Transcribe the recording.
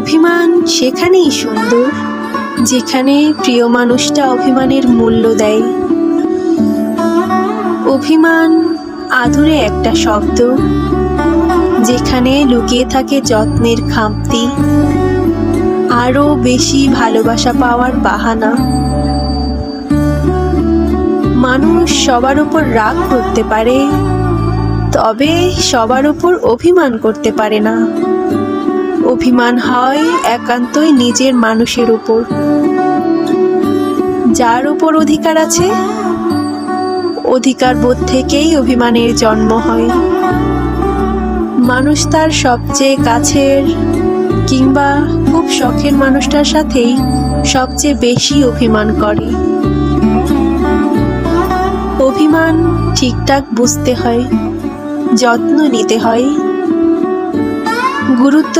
অভিমান সেখানেই সুন্দর, যেখানে প্রিয় মানুষটা অভিমানের মূল্য দেয়। অভিমান আদুরে একটা শব্দ, যেখানে লুকিয়ে থাকে যত্নের খামতি। আরও বেশি ভালোবাসা পাওয়ার বাহানা। মানুষ সবার উপর রাগ করতে পারে, তবে সবার উপর অভিমান করতে পারে না। অভিমান হয় একান্তই নিজের মানুষের উপর। যার উপর অধিকার আছে, অধিকার বোধ থেকেই অভিমানের জন্ম হয়। মানুষ তার সবচেয়ে কাছের কিংবা খুব শখের মানুষটার সাথেই সবচেয়ে বেশি অভিমান করে। অভিমান ঠিকঠাক বুঝতে হয়, যত্ন নিতে হয়। গুরুত্ব